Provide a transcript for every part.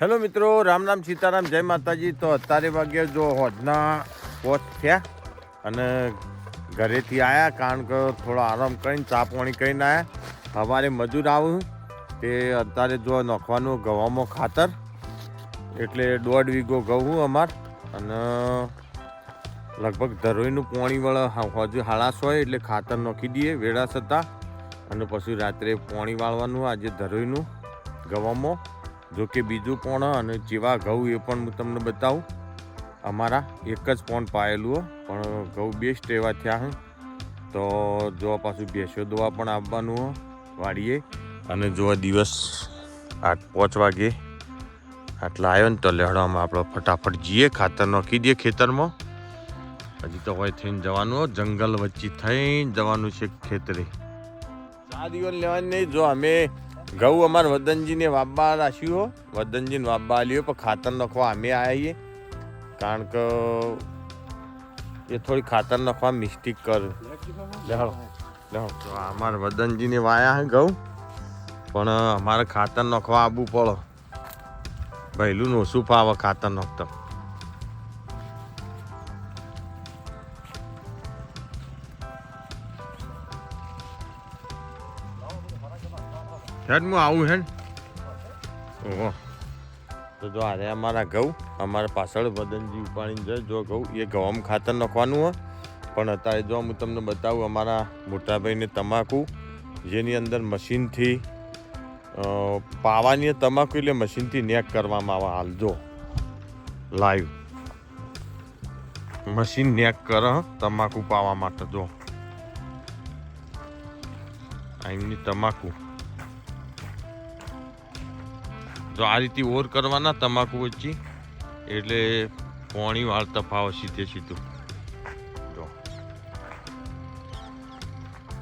Hello મિત્રો, રામ રામ સીતારામ, જય માતાજી. તો અત્યારે વાગ્યે જો હોજના પોચ થયા અને ઘરેથી આવ્યા કારણ કે થોડો આરામ કરીને ચા પાણી કરીને આવ્યા સવારે મજૂર આવું તે અત્યારે જો નાખવાનું ગવામાં ખાતર, એટલે દોઢ વીઘો ઘઉં અમાર અને લગભગ ધરોઈનું પોણી વળ હજુ હાલાસ હોય એટલે ખાતર નાખી દઈએ વેળા થતાં અને પછી રાત્રે પોણી વાળવાનું આજે ધરોઈનું ગવામાં. જો કે બીજું પણ અને જેવા ઘઉં એ પણ હું તમને બતાવું. અમારા એક જ પોણ પાયેલું પણ ઘઉં બેસ્ટ એવા થયા હું. તો જો પાછું ભેંસો દોવા પણ આપવાનું વાડીએ અને જો દિવસ આઠ પાંચ વાગે આટલા આવ્યો ને તો લેહડામાં આપણે ફટાફટ જઈએ, ખાતર નાખી દઈએ ખેતરમાં. હજી તો હોય થઈને જવાનું જંગલ વચ્ચે થઈને જવાનું છે ખેતરે. ચાર દિવસ લેવાની નહીં, જો અમે ઘઉં અમાર વદનજીને વાબા રાખ્યું વદનજીને વાબા આલ્યો પણ ખાતર નાખવા અમે આવીએ કારણ કે એ થોડી ખાતર નાખવા મિસ્ટેક કર તો અમાર વદનજીને વાયા હે ઘઉં પણ અમારે ખાતર નાખવા આવવું પડે ભૈલું ઓછું ફાવે ખાતર નાખતા હેડ, હું આવું, હેડ. ઓહો. તો જો આરે અમારા ઘઉં, અમારા પાછળ વદનજી ઉપાડીને જાય. જો ઘઉં, એ ઘઉં ખાતર નાખવાનું હોય પણ અત્યારે જો હું તમને બતાવું, અમારા મોટાભાઈને તમાકુ, જેની અંદર મશીનથી પાવાની તમાકુ એટલે મશીનથી નેક કરવામાં આવે. હાલ જો. લાઈવ મશીન નેક કરે તમાકુ પાવા માટે, જો. અહીંની તમાકુ. જો આ રીતે ઓર કરવાના તમાકુ વચ્ચે, એટલે પોણી વાળ તફાવ સીધે સીધું. જો.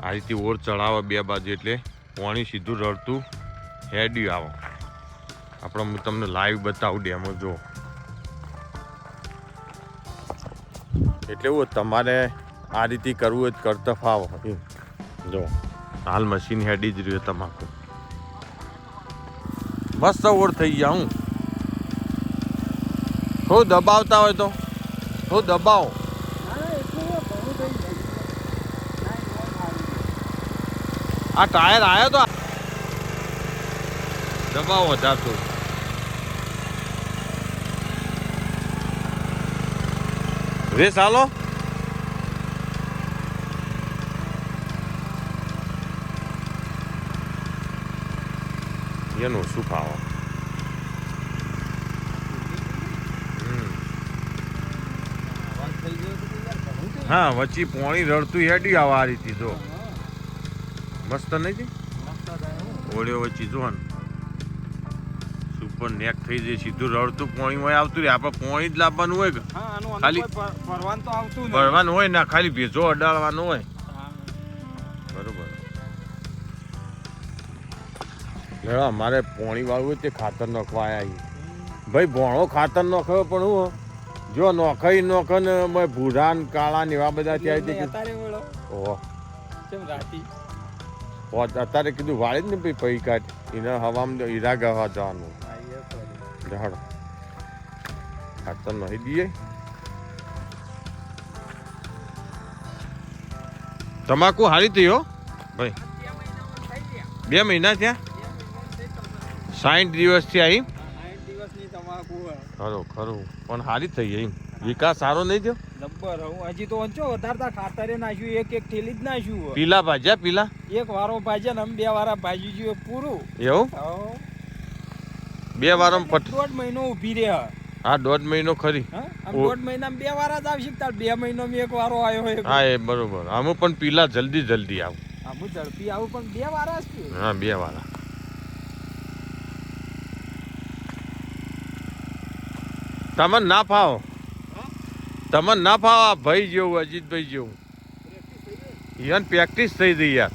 આ રીતે ઓર ચડાવે બે બાજુ, એટલે પોણી સીધું રડતું હેડ્યું આવો. આપણે હું તમને લાઈવ બતાવું ડેમો જો. એટલે એવું તમારે આ રીતે કરવું હોય કરતફાવો કરતા ફાવ. જો. હાલ મશીન હેડી જ રહ્યું તમાકુ. મસ્ત ઓડ થઈ ગયા હું. થોડું દબાવતા હોય તો? થોડું દબાવો. આ ટાયર આવ્યો તો? દબાવો થોડું રેસ હાલો. એનું શું ખાવા હા વચ્ચે પોણી રડતું હેડી આવા રીતે જો. મસ્ત નહીં ઓળ્યો વચ્ચે જો ને. સુપર નેક થઈ જાય સીધું રડતું પોણી હોય આવતું રે આપણે પોણી જ લાવવાનું હોય ખાલી-. ભરવાનું હોય ના ખાલી ભેજો અડાડવાનો હોય. લેવા અમારે પોણી વાળવું હોય તે ખાતર નાખવા આવ્યા ભાઈ ભોણો ખાતર નાખ્યો પણ હું જો નોખાઈ નોખે ને ભાઈ ભૂરા ને કાળા ને એવા બધા ત્યાં આવી ઓહો. અત્યારે કીધું વાળી જ ને ભાઈ પૈ કાઢ. એને હવામાં હીરા ગવા જવાનું. હા, એ ખરું. જહાડો ખાતર નહીં દઈએ. તમાકુ હારી થઈ હો? ભાઈ. બે મહિના થયા? સાઠ દિવસથી આવી. ખરું ખરું. પણ સારી થઈ ગઈ વિકાસ સારો નહીં થયો? જબ્બર હું હજી તો વાંચો વધારતા ખાતરે નાખ્યું એક એક થેલી જ નાખ્યું પીલા ભાજ્યા પીલા? એક વારો ભાજ્યા ને આમ બે વારા ભાજી ગયું પૂરું. એવું? બે વારમ પટ દોઢ મહિનો ઊભી રહે. હા દોઢ મહિનો ખરી. હા? દોઢ મહિનામાં બે વારા જ આવશે તાર બે મહિનામાં એક વારો આવ્યો હોય? હા એ બરોબર. આમ પણ પીલા જલ્દી જલ્દી આવું. આમ ઝડપી આવું પણ બે વારા હા બે વાળા તમે ના ફાવો. તમે ના ફાવો, આ ભાઈ જેવું, અજીતભાઈ જેવું. ઈવન પ્રેક્ટિસ થઈ ગઈ યાર.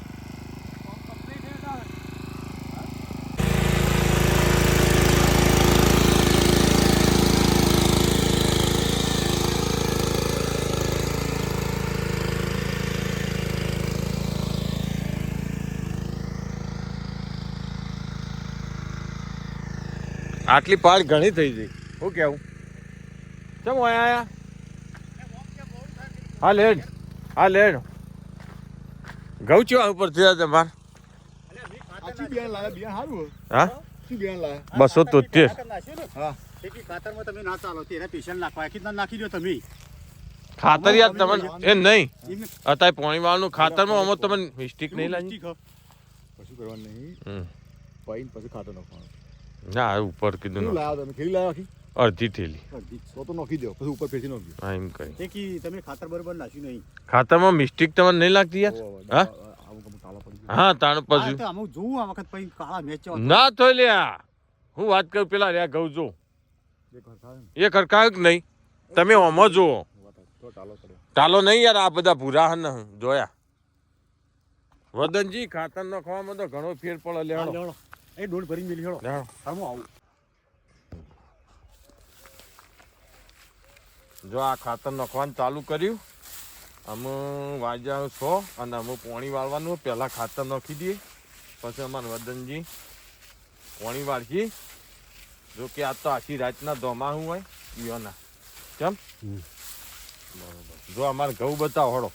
આટલી પાળ ઘણી થઈ ગઈ. શું કેવું? ચમ આયા આયા હા લેડ હા લેડ ઘઉં ચેવા ઉપર થયા તમાર હોય. હા. બસો તોતેર હા. ખાતરમાં તમે ના ચાલો તેને પેશન્ટ નાખવા કેટલા નાખી દો તમે. ખાતર યાદ તમને એ નહીં. અત્યારે પોણી વાળનું ખાતરમાં અમો તમને મિસ્ટેક નહીં લાગી. કશું કરવાનું નહીં. હમ. પાઈને પછી ખાતર નાખવાનું. ના ઉપર કીધું લાવ્યા. તમે? કેવી આખી? અડધી થેલી. અડધી. સો તો નાખી દો પછી ઉપર ફેરથી નાખજો. હા એમ કરી તે કી તમે ખાતર બરોબર નાખ્યું નહીં. ખાતરમાં મિસ્ટેક તમને નહીં લાગતી યાર? હા? હા તાણ પછી હું જોઉં આ વખત પછી કાળા મેચ ના તો લ્યા. હું વાત કરું પેલા રહ્યા ઘઉં જો. એ ખરકાયું કે નહીં? તમે ઓમાં જુઓ. ટાલો ચાલો નહીં યાર આ બધા ભૂરા હન જોયા. વદનજી ખાતર નાખવામાં તો ઘણો ફેર પડે લેવાનો એ ડોલ ભરી મેલી હેડો. હમું આવું. જો આ ખાતર નાખવાનું ચાલુ કર્યું અમે વાજા છો અને અમે પોણી વાળવાનું પહેલાં ખાતર નાખી દઈએ. પછી અમારે વદનજી પોણી વાળશી. જો કે આ તો આખી રાતના દોમાહું હોય ઈઓના કેમ. બરોબર. જો અમારે ઘઉં બતાવો હળો.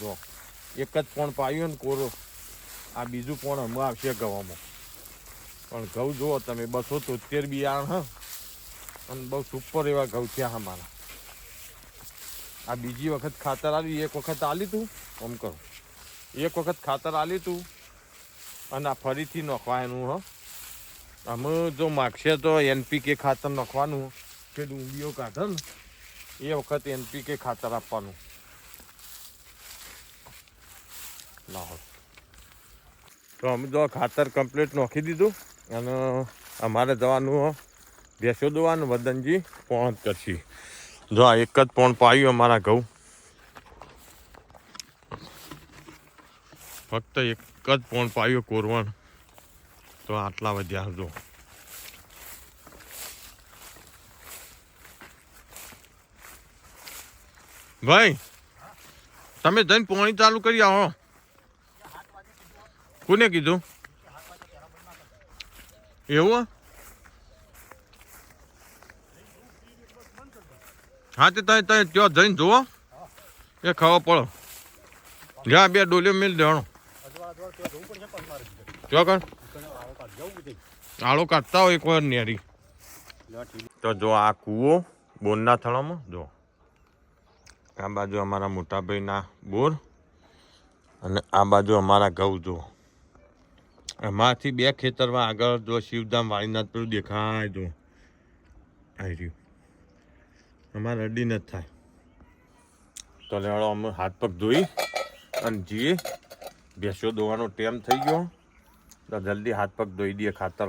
જો એક જ પોણ પાયું ને કોરો. આ બીજું પોણ હમણાં આવશે ઘઉંમાં. પણ ઘઉં જુઓ તમે બસો તોતેર બિયારણ હા. અને બહુ સુપર એવા ઘઉં થયા અમારા આ બીજી વખત ખાતર આવ્યું એક વખત આલી તું, આમ કરો. એક વખત ખાતર આલી તું, અને આ ફરીથી નાખવાનું, હો. અમે જો માગશે તો એનપીકે ખાતર નાખવાનું કે ડુંગળીઓ કાઢે ને, એ વખત એનપીકે ખાતર આપવાનું. લાહોર તો અમે જો ખાતર કમ્પ્લીટ નાખી દીધું, અને અમારે જવાનું હ ભેંસો દોવાનું વદનજી, પોણ કરશી. જો આ એક જ પોણ પાયું અમારા ઘઉં. ફક્ત એક જ પોણ પાયું કોરવણ. તો આટલા વધ્યા જો ભાઈ, તમે જઈને પોણી ચાલુ કરી આવો. કોને કીધું? એવું? હે? તે તમે તમે ત્યાં જઈને જુઓ એ ખાવા પડો જ્યાં બે ડોલીઓ મિલ દેવાનો અજવાળા અજવાળા ત્યાં જવું પડશે પણ મારે. જો કર કણે આવો કાઢ જવું બધે. આળો કાઢતા હોય એકવાર નેરી તો જો આ કૂવો બોરના થળામાં, જો આ બાજુ અમારા મોટાભાઈના બોર અને આ બાજુ અમારા ઘઉં, જો એમાંથી બે ખેતરમાં આગળ જો શિવધામ વાળીનાથ પેલું દેખાય, જો આવી રહ્યું અમારે અડી નથી થાય. તો લેવાડો અમે હાથ પગ ધોઈ અને જઈએ ભેંસો દોવાનો ટાઈમ થઈ ગયો. તો જલ્દી હાથ પગ ધોઈ દઈએ ખાતર